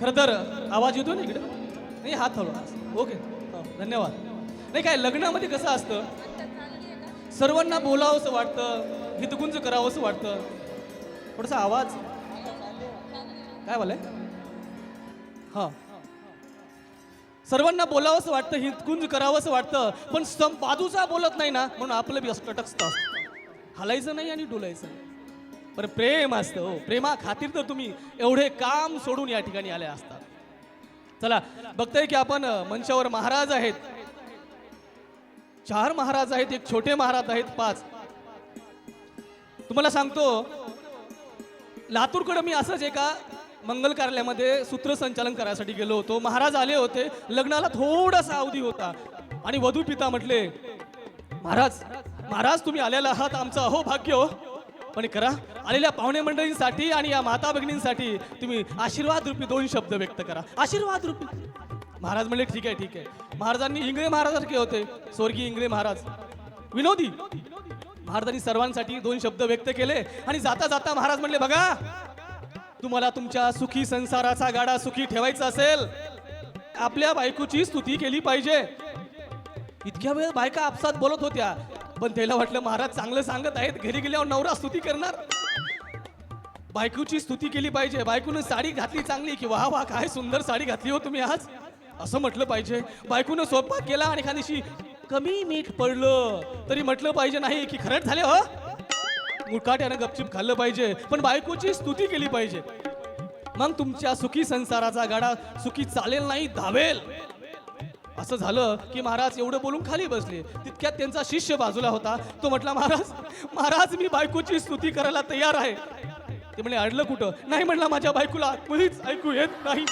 खरं तर आवाज येतो ना इकडे? नाही हात हळू ओके. हो, धन्यवाद. नाही काय लग्नामध्ये कसं असतं? सर्वांना बोलावंसं वाटतं हितगुंज करावंसं वाटतं. थोडासा आवाज. काय बोलाय हां. सर्वांना बोलावंसं वाटतं हितगुंज करावंसं वाटतं पण सम बाजूचा बोलत नाही ना म्हणून आपलं बी असं टटकस्त असतं. हलायचं नाही आणि डोलायचं नाही. पण प्रेम असतं हो. प्रेमा खातीर तर तुम्ही एवढे काम सोडून या ठिकाणी आले असतात. चला बघताय की आपण मंचावर महाराज आहेत. चार महाराज आहेत एक छोटे महाराज आहेत पाच. तुम्हाला सांगतो लातूरकडं मी असंच एका मंगल कार्यालयामध्ये सूत्रसंचालन करायसाठी गेलो होतो. महाराज आले होते लग्नाला थोडासा अवधी होता. आणि वधू पिता म्हटले महाराज महाराज तुम्ही आलेला आहात आमचं अहो भाग्य हो. पण करा. आलेल्या पाहुणे मंडळींसाठी आणि या माता भगिनींसाठी तुम्ही आशीर्वाद रूपी दोन शब्द व्यक्त करा. आशीर्वाद रूपी. महाराज म्हणले ठीक आहे ठीक आहे. महाराजांनी इंगळे महाराजासारखे होते. स्वर्गीय इंगळे महाराज. विनोदी. महाराजांनी सर्वांसाठी दोन शब्द व्यक्त केले आणि जाता जाता महाराज म्हणले बघा तुम्हाला तुमच्या सुखी संसाराचा गाडा सुखी ठेवायचा असेल. आपल्या बायकोची स्तुती केली पाहिजे. इतक्या वेळ बायका आपसात बोलत होत्या. पण त्याला वाटलं महाराज चांगलं सांगत आहेत घरी गेल्यावर नवरा स्तुती करणार. बायकोची स्तुती केली पाहिजे. बायकोनं साडी घातली चांगली की वाह वाह काय सुंदर साडी घातली हो तुम्ही आज. असं म्हटलं पाहिजे. बायकोनं स्वयंपाक केला आणि एखाद्याशी कमी मीठ पडलं तरी म्हटलं पाहिजे नाही की खरंच झाले हो? मुकाट्यानं गपचिप खाल्लं पाहिजे. पण बायकोची स्तुती केली पाहिजे. मग तुमच्या सुखी संसाराचा गाडा सुखी चालेल नाही धावेल. असं झालं की महाराज एवढं बोलून खाली बसले. तितक्यात त्यांचा शिष्य बाजूला होता. तो म्हटला महाराज महाराज मी बायकोची स्तुती करायला तयार आहे. ते म्हणे अडलं कुठं? नाही म्हणला माझ्या बायकोला मुलीच ऐकू येत नाही.